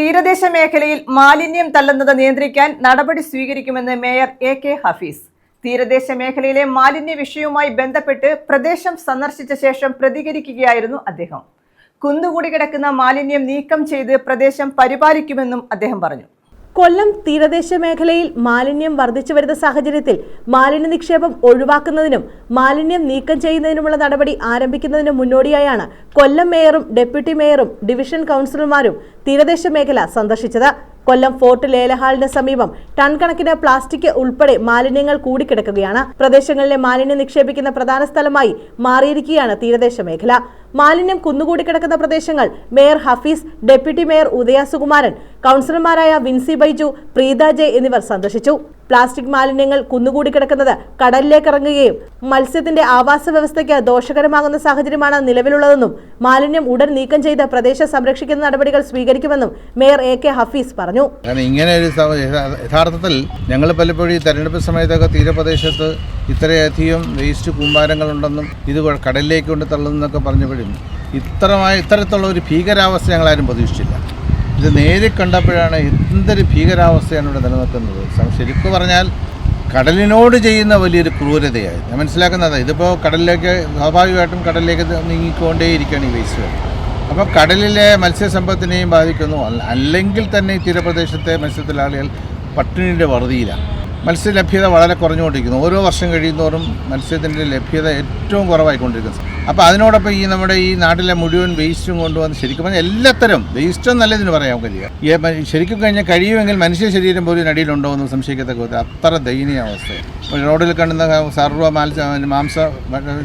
തീരദേശ മേഖലയിൽ മാലിന്യം തള്ളുന്നത് നിയന്ത്രിക്കാൻ നടപടി സ്വീകരിക്കുമെന്ന് മേയർ എ കെ ഹഫീസ്. തീരദേശ മേഖലയിലെ മാലിന്യ വിഷയവുമായി ബന്ധപ്പെട്ട് പ്രദേശം സന്ദർശിച്ച ശേഷം പ്രതികരിക്കുകയായിരുന്നു അദ്ദേഹം. കുന്നുകൂടി കിടക്കുന്ന മാലിന്യം നീക്കം ചെയ്ത് പ്രദേശം പരിപാലിക്കുമെന്നും അദ്ദേഹം പറഞ്ഞു. കൊല്ലം തീരദേശ മേഖലയിൽ മാലിന്യം വർദ്ധിച്ചു വരുന്ന സാഹചര്യത്തിൽ മാലിന്യ നിക്ഷേപം ഒഴിവാക്കുന്നതിനും മാലിന്യം നീക്കം ചെയ്യുന്നതിനുമുള്ള നടപടി ആരംഭിക്കുന്നതിന് മുന്നോടിയായാണ് കൊല്ലം മേയറും ഡെപ്യൂട്ടി മേയറും ഡിവിഷൻ കൗൺസിലർമാരും തീരദേശ മേഖല സന്ദർശിച്ചത്. കൊല്ലം ഫോർട്ട് ലേലഹാളിന് സമീപം ടൺ കണക്കിന് പ്ലാസ്റ്റിക് ഉൾപ്പെടെ മാലിന്യങ്ങൾ കൂടിക്കിടക്കുകയാണ്. പ്രദേശങ്ങളിലെ മാലിന്യം നിക്ഷേപിക്കുന്ന പ്രധാന സ്ഥലമായി മാറിയിരിക്കുകയാണ് തീരദേശ മേഖല. മാലിന്യം കുന്നുകൂടി കിടക്കുന്ന പ്രദേശങ്ങൾ mayor Hafeez deputy mayor Udaya Sukumaran കൗൺസിലർമാരായ വിൻസി ബൈജു പ്രീത ജെ എന്നിവർ സന്ദർശിച്ചു. പ്ലാസ്റ്റിക് മാലിന്യങ്ങൾ കുന്നുകൂടി കിടക്കുന്നത് കടലിലേക്ക് ഇറങ്ങുകയും മത്സ്യത്തിന്റെ ആവാസ വ്യവസ്ഥയ്ക്ക് ദോഷകരമാകുന്ന സാഹചര്യമാണ് നിലവിലുള്ളതെന്നും മാലിന്യം ഉടൻ നീക്കം ചെയ്ത് പ്രദേശം സംരക്ഷിക്കുന്ന നടപടികൾ സ്വീകരിക്കുമെന്നും മേയർ എ കെ ഹഫീസ് പറഞ്ഞു. ഇങ്ങനെ ഒരു യഥാർത്ഥത്തിൽ ഞങ്ങൾ പലപ്പോഴും ഈ തെരഞ്ഞെടുപ്പ് സമയത്തൊക്കെ തീരപ്രദേശത്ത് ഇത്രയധികം വേസ്റ്റ് കൂമ്പാരങ്ങൾ ഉണ്ടെന്നും ഇത് കടലിലേക്ക് കൊണ്ട് തള്ളുന്നൊക്കെ പറഞ്ഞപ്പോഴും ഇത്രമായ ഇത്തരത്തിലുള്ള ഒരു ഭീകരാവസ്ഥ ഞങ്ങളാരും പ്രതീക്ഷിച്ചില്ല. ഇത് നേരിൽ കണ്ടപ്പോഴാണ് എന്തൊരു ഭീകരാവസ്ഥയാണ് ഇവിടെ നിലനിൽക്കുന്നത്. ശരിക്കും പറഞ്ഞാൽ കടലിനോട് ചെയ്യുന്ന വലിയൊരു ക്രൂരതയായി. ഞാൻ മനസ്സിലാക്കുന്നത് ഇതിപ്പോൾ കടലിലേക്ക് സ്വാഭാവികമായിട്ടും കടലിലേക്ക് നീങ്ങിക്കൊണ്ടേയിരിക്കുകയാണ് ഈ വേസ്റ്റ് അപ്പോൾ കടലിലെ മത്സ്യസമ്പത്തിനെയും ബാധിക്കുന്നു. അല്ലെങ്കിൽ തന്നെ ഈ തീരപ്രദേശത്തെ മത്സ്യത്തൊഴിലാളികൾ പട്ടിണിയുടെ വറുതിയിലാണ്. മത്സ്യലഭ്യത വളരെ കുറഞ്ഞുകൊണ്ടിരിക്കുന്നു. ഓരോ വർഷം കഴിയുന്നതോറും മത്സ്യത്തിന്റെ ലഭ്യത ഏറ്റവും കുറവായിക്കൊണ്ടിരിക്കുന്നു. അപ്പോൾ അതിനോടൊപ്പം ഈ നമ്മുടെ ഈ നാട്ടിലെ മുഴുവൻ വേസ്റ്റും കൊണ്ടുവന്ന് ശരിക്കും പറഞ്ഞാൽ എല്ലാത്തരം വേസ്റ്റും നല്ലതിന് പറയാൻ കഴിയുക ശരിക്കും കഴിഞ്ഞാൽ കഴിയുമെങ്കിൽ മനുഷ്യ ശരീരം പോലും നടിയിലുണ്ടോ എന്ന് സംശയിക്കത്തക്ക ഒരു അത്ര ദയനീയ അവസ്ഥയാണ്. റോഡിൽ കാണുന്ന സർവ മാംസ മാംസ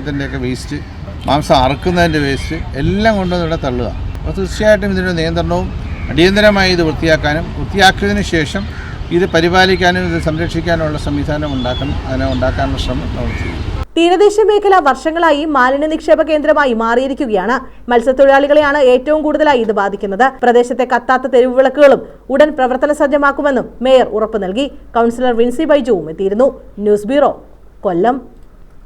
ഇതിന്റെയൊക്കെ വേസ്റ്റ് മാംസം അറക്കുന്നതിന്റെ വേസ്റ്റ് എല്ലാം കൊണ്ടുവന്ന് ഇവിടെ തള്ളുക. അപ്പോൾ തീർച്ചയായിട്ടും ഇതിന്റെ നിയന്ത്രണവും അടിയന്തരമായി ഇത് വൃത്തിയാക്കാനും വൃത്തിയാക്കിയതിന് ശേഷം ഇത് പരിപാലിക്കാനും ഇത് സംരക്ഷിക്കാനുള്ള സംവിധാനം ഉണ്ടാക്കണം. അതിനെ ഉണ്ടാക്കാനുള്ള ശ്രമം നമ്മൾ ചെയ്യും തീരദേശ മേഖല വർഷങ്ങളായി മാലിന്യ നിക്ഷേപ കേന്ദ്രമായി മാറിയിരിക്കുകയാണ്. മത്സ്യത്തൊഴിലാളികളെയാണ് ഏറ്റവും കൂടുതലായി ഇത് ബാധിക്കുന്നത്. പ്രദേശത്തെ കത്താത്ത തെരുവ് വിളക്കുകളും ഉടൻ പ്രവർത്തന സജ്ജമാക്കുമെന്നും മേയർ ഉറപ്പു നൽകി. കൗൺസിലർ വിൻസി ബൈജുവും എത്തിയിരുന്നു. News bureau Kollam.